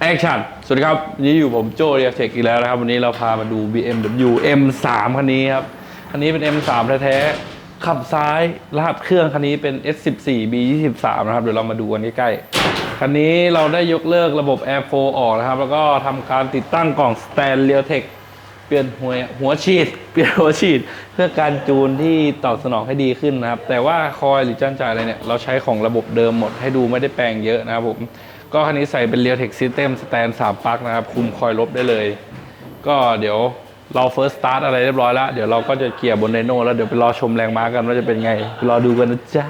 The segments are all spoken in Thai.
แอคชั่นสวัสดีครับนี่อยู่ผมโจเรียเทคอีกแล้วนะครับ วันนี้เราพามาดู BMW M3 คันนี้ครับ คันนี้เป็น M3 แท้ๆ ขับซ้ายลาบเครื่องคันนี้เป็น S14 B23 นะครับ เดี๋ยวเรามาดูกันใกล้ๆ คันนี้เราได้ยกเลิกระบบ Air 4ออกนะครับ แล้วก็ทำการติดตั้งกล่อง Stan r e a l t e c h เปลี่ยนหัวหัวฉีด เปลี่ยนหัวฉีด เพื่อการจูนที่ตอบสนองให้ดีขึ้นนะครับ แต่ว่าคอยหรือจ้านจ่ายอะไรเนี่ยเราใช้ของระบบเดิมหมดให้ดูไม่ได้แปลงเยอะนะครับผม ก็คันนี้ใส่เป็น Realtek System Stand 3ปลั๊กนะครับ คุมคอยลบได้เลย ก็เดี๋ยวเรา First Start อะไรเรียบร้อยแล้ว เดี๋ยวเราก็จะเกียร์บนไดโน่แล้วเดี๋ยวไปรอชมแรงม้ากันว่าจะเป็นไง รอดูกันนะจ๊ะ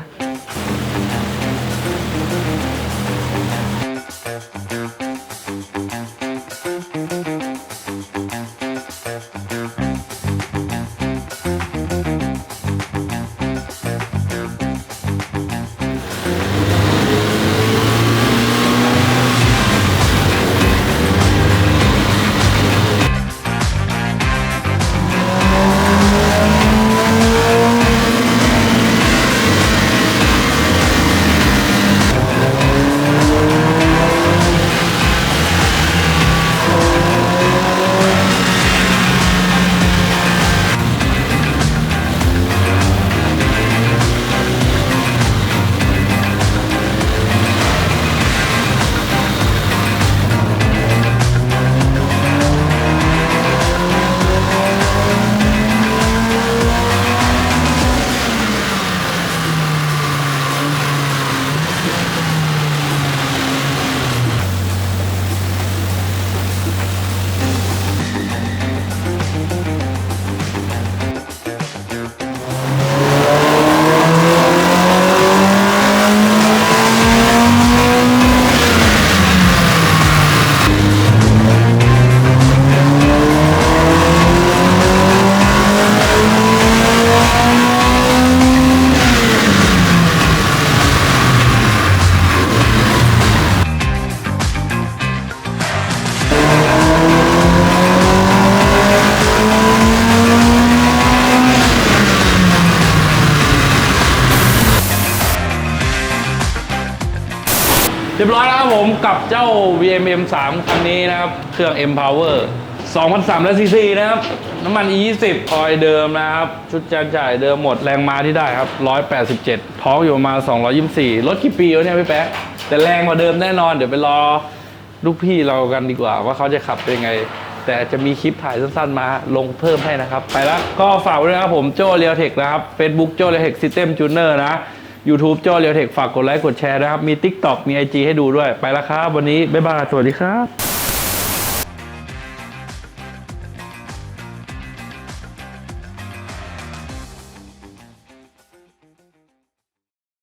เรียบร้อยแล้วครับผมกับเจ้า VMM 3 คันนี้นะครับ เครื่อง M Power 2,300ซีซีนะครับ น้ำมัน E20 คอยเดิมนะครับ ชุดจานจ่ายเดิมหมดแรงมาที่ได้ครับ 187 ท้องอยู่ประมาณ224 รถกี่ปีวะเนี่ยพี่แป๊ะ แต่แรงกว่าเดิมแน่นอน เดี๋ยวไปรอลูกพี่เรากันดีกว่า ว่าเขาจะขับเป็นไง แต่จะมีคลิปถ่ายสั้นๆมาลงเพิ่มให้นะครับ ไปแล้วก็ฝากไว้ด้วยนะครับผมโจเรียเทคนะครับ Facebook โจเรียเทคซิสเต็มจูเนอร์นะ YouTube โจเรียวเทคฝากกดไลค์กดแชร์นะครับ มี TikTok มี IG ให้ดูด้วยไปแล้วครับ วันนี้บ๊ายบายสวัสดีครับ